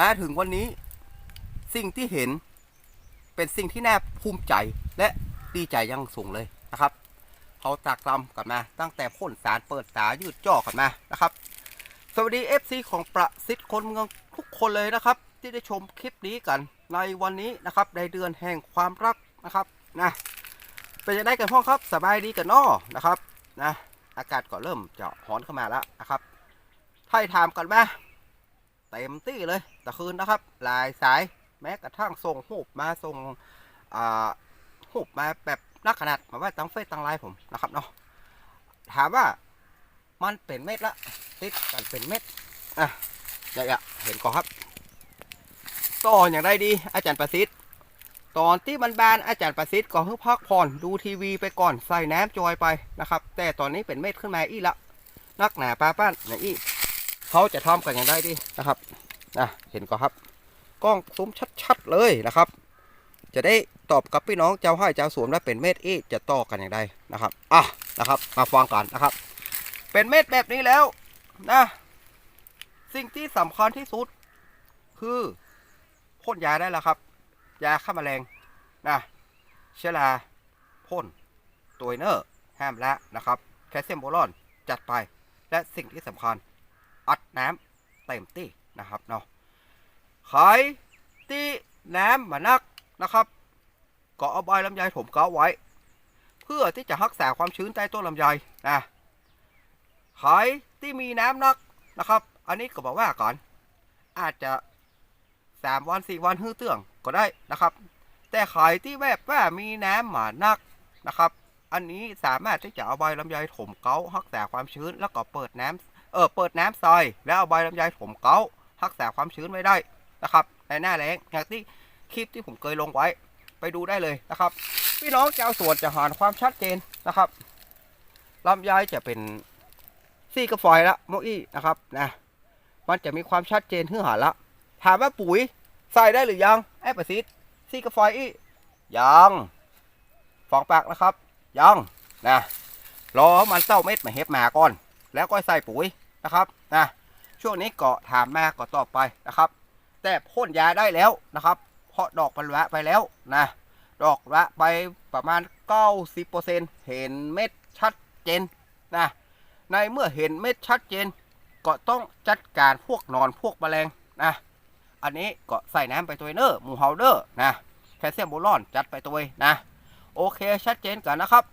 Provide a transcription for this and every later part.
มาถึงวันนี้ สิ่งที่เห็นเป็นสิ่งที่น่าภูมิใจและดีใจอยังสูงเลยนะครับเขาตากตำกันมา ตั้งแต่พ่นสารเปิดสายืดจ่อกันมานะครับ สวัสดี FC ของประสิทธิ์คนเมืองทุกคนเลยนะครับ ที่ได้ชมคลิปนี้กันในวันนี้นะครับ ในเดือนแห่งความรักนะครับนะเป็นจะได้กันพ่อครับสบายดีกันนอนะครับนะอากาศก็เริ่มจะร้อนเข้ามาแล้วนะครับไทยถามกันมาเต็มที่เลย ตะคืนนะครับ หลายสายแม้กระทั่งส่งหูปมาส่งอ่าหูปมาแบบนักขนาดมาว่าตั้งเฟซตั้งไลน์ผมนะครับเนาะถามว่ามันเป็นเม็ดละติดกันเป็นเม็ดอะอย่าๆเห็นก่อนครับต่ออย่างไรดีอาจารย์ประสิทธิ์ตอนที่มันบานอาจารย์ประสิทธิ์ก็เพิ่งพักผ่อนดูทีวีไปก่อนใส่น้ำจอยไปนะครับ แต่ตอนนี้เป็นเม็ดขึ้นมาอีละนักหนาปลาป้านอย่างอีเขาจะทำกันอย่างไรดีนะครับ นะเห็นก็ครับ กล้องซูมชัดๆเลยนะครับ จะได้ตอบกับพี่น้องเจ้าให้เจ้าสวนว่าเป็นเม็ดอีจะต่อกันอย่างไรนะครับอะนะครับ มาฟังกันนะครับ เป็นเม็ดแบบนี้แล้วนะสิ่งที่สำคัญที่สุด คือพ่นยาได้แล้วครับ ยาฆ่าแมลงนะเชื้อราพ่นตัวเนอร์ห้ามละนะครับ แคลเซียมโบรอนจัดไปและสิ่งที่สำคัญ อัดน้ำเต็มที่ นะครับเนาะขายที่น้ำมานักนะครับก็เอาใบลำไยถมเกาไว้ เพื่อที่จะรักษาความชื้นใต้ต้นลำไยนะขายที่มีน้ำนักนะครับ อันนี้ก็บอกว่าก่อน อาจจะสามวันสี่วันฮื้อเตื้องก็ได้นะครับ แต่ขายที่แบบว่ามีน้ำหมานักนะครับ อันนี้สามารถที่จะเอาใบลำไยถมเการักษาความชื้นแล้วก็เปิดน้ำเออเปิดน้ำซอย แล้วเอาใบลำไยถมเกา รักษาความชื้นไว้ได้นะครับ ในหน้าแล้งอย่างที่คลิปที่ผมเคยลงไว้ไปดูได้เลยนะครับ พี่น้องชาวสวนจะหาความชัดเจนนะครับลำไยจะเป็นซี่กระฟอยละโมอี้นะครับนะมันจะมีความชัดเจนขึ้นหาละ ถามว่าปุ๋ยใส่ได้หรือยังไอ้ประสิทธิ์ซีกาไฟอยอียังฟองปากนะครับ ยังนะรอมันเต้าเม็ดมาเฮ็บมาก่อน แล้วก็ใส่ปุ๋ยนะครับนะ ช่วงนี้ก็ถามมาก็ตอบไปนะครับ แต่พ่นยาได้แล้วนะครับ เพราะดอกมันละไปแล้วนะ ดอกละไปประมาณ 90%เห็นเม็ดชัดเจนนะ ในเมื่อเห็นเม็ดชัดเจน ก็ต้องจัดการพวกนอนพวกแมลงนะ อันนี้ก็ใส่น้ำไปตัวเนอร์หมูเฮาเดอร์นะแคลเซียมโบรอนจัดไปตัวนะ โอเคชัดเจนกันนะครับ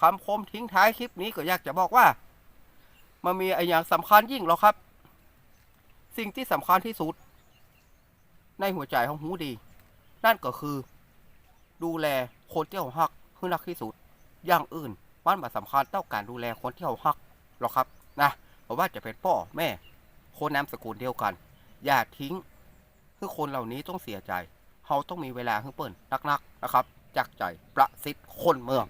คำคมทิ้งท้ายคลิปนี้ก็อยากจะบอกว่า มันมีไอ้อย่างสำคัญยิ่งหรอกครับ สิ่งที่สำคัญที่สุด ในหัวใจของหูดี นั่นก็คือ ดูแลคนที่เราฮักคือรักที่สุด อย่างอื่นมันมาสำคัญเท่าการดูแลคนที่เราฮักหรอกครับนะเพราะว่าจะเป็นพ่อแม่คนนามสกุลเดียวกัน อย่าทิ้งคือคนเหล่านี้ต้องเสียใจเขาต้องมีเวลาให้เปิ่นนักๆนะครับ จากใจประสิทธิ์คนเมือง